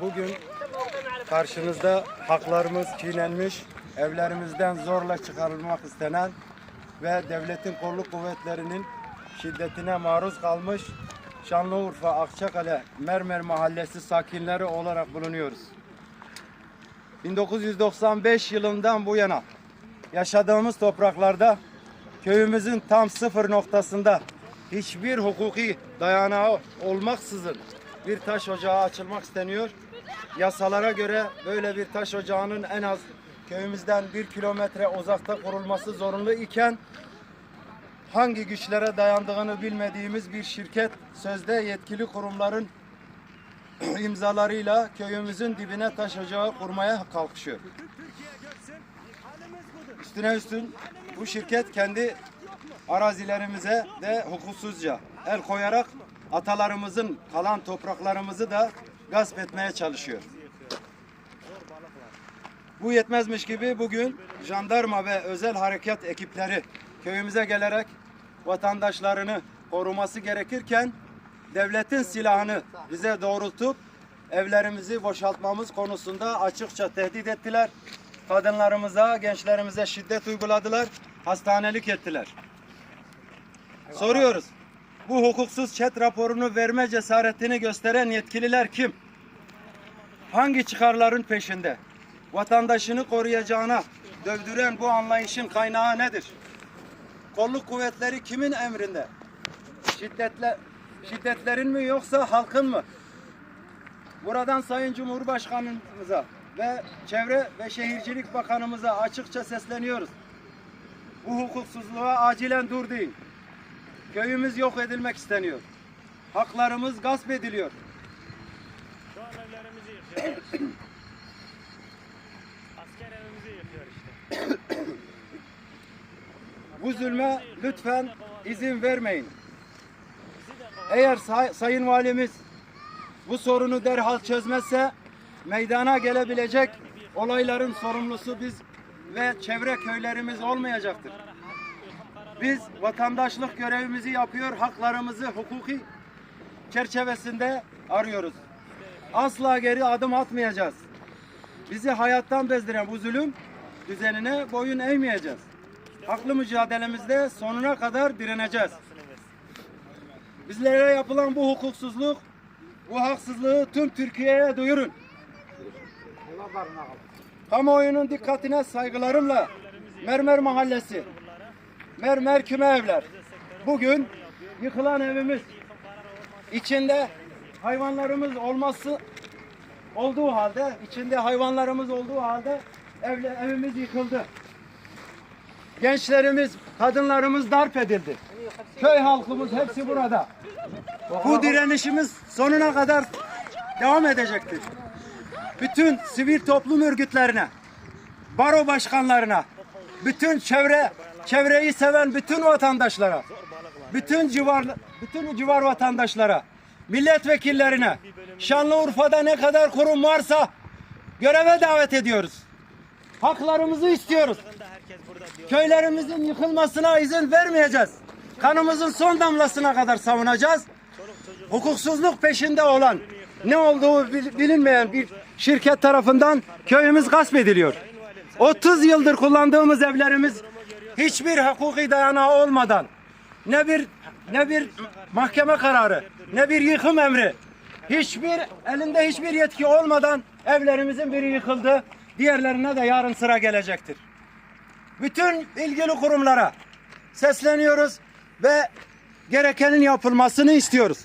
Bugün karşınızda haklarımız çiğnenmiş, evlerimizden zorla çıkarılmak istenen ve devletin kolluk kuvvetlerinin şiddetine maruz kalmış Şanlıurfa Akçakale Mermer Mahallesi sakinleri olarak bulunuyoruz. 1995 yılından bu yana yaşadığımız topraklarda köyümüzün tam sıfır noktasında hiçbir hukuki dayanağı olmaksızın bir taş ocağı açılmak isteniyor. Yasalara göre böyle bir taş ocağının en az köyümüzden bir kilometre uzakta kurulması zorunlu iken hangi güçlere dayandığını bilmediğimiz bir şirket sözde yetkili kurumların imzalarıyla köyümüzün dibine taş ocağı kurmaya kalkışıyor. Üstüne üstün bu şirket kendi arazilerimize de hukuksuzca el koyarak atalarımızın kalan topraklarımızı da gasp etmeye çalışıyor. Bu yetmezmiş gibi bugün jandarma ve özel harekat ekipleri köyümüze gelerek vatandaşlarını koruması gerekirken devletin silahını bize doğrultup evlerimizi boşaltmamız konusunda açıkça tehdit ettiler. Kadınlarımıza, gençlerimize şiddet uyguladılar, hastanelik ettiler. Soruyoruz. Bu hukuksuz chat raporunu verme cesaretini gösteren yetkililer kim? Hangi çıkarların peşinde? Vatandaşını koruyacağına dövdüren bu anlayışın kaynağı nedir? Kolluk kuvvetleri kimin emrinde? Şiddetle, şiddetlerin mi yoksa halkın mı? Buradan Sayın Cumhurbaşkanımıza ve Çevre ve Şehircilik Bakanımıza açıkça sesleniyoruz. Bu hukuksuzluğa acilen dur deyin. Köyümüz yok edilmek isteniyor. Haklarımız gasp ediliyor. Şu an evlerimizi. Asker evimizi yıkıyor işte. Bu zulme lütfen izin vermeyin. Eğer say- Sayın Valimiz bu sorunu derhal çözmezse meydana gelebilecek olayların sorumlusu biz ve çevre köylerimiz olmayacaktır. Biz vatandaşlık görevimizi yapıyor, haklarımızı hukuki çerçevesinde arıyoruz. Asla geri adım atmayacağız. Bizi hayattan bezdiren bu zulüm düzenine boyun eğmeyeceğiz. Haklı mücadelemizde sonuna kadar direneceğiz. Bizlere yapılan bu hukuksuzluk, bu haksızlığı tüm Türkiye'ye duyurun. Kamuoyunun dikkatine saygılarımla Mermer Mahallesi, Mermer Küme Evler. Bugün yıkılan evimiz, içinde hayvanlarımız olması olduğu halde, içinde hayvanlarımız olduğu halde evle, evimiz yıkıldı. Gençlerimiz, kadınlarımız darp edildi. Köy halkımız hepsi burada. Bu direnişimiz sonuna kadar devam edecektir. Bütün sivil toplum örgütlerine, baro başkanlarına, bütün çevre çevreyi seven bütün vatandaşlara, bütün civar bütün civar vatandaşlara, milletvekillerine, Şanlıurfa'da ne kadar kurum varsa göreve davet ediyoruz. Haklarımızı istiyoruz. Köylerimizin yıkılmasına izin vermeyeceğiz. Kanımızın son damlasına kadar savunacağız. Hukuksuzluk peşinde olan, ne olduğu bil- bilinmeyen bir şirket tarafından köyümüz gasp ediliyor. 30 yıldır kullandığımız evlerimiz hiçbir hukuki dayanağı olmadan ne bir ne bir mahkeme kararı, ne bir yıkım emri, hiçbir elinde hiçbir yetki olmadan evlerimizin biri yıkıldı. Diğerlerine de yarın sıra gelecektir bütün ilgili kurumlara sesleniyoruz ve gerekenin yapılmasını istiyoruz.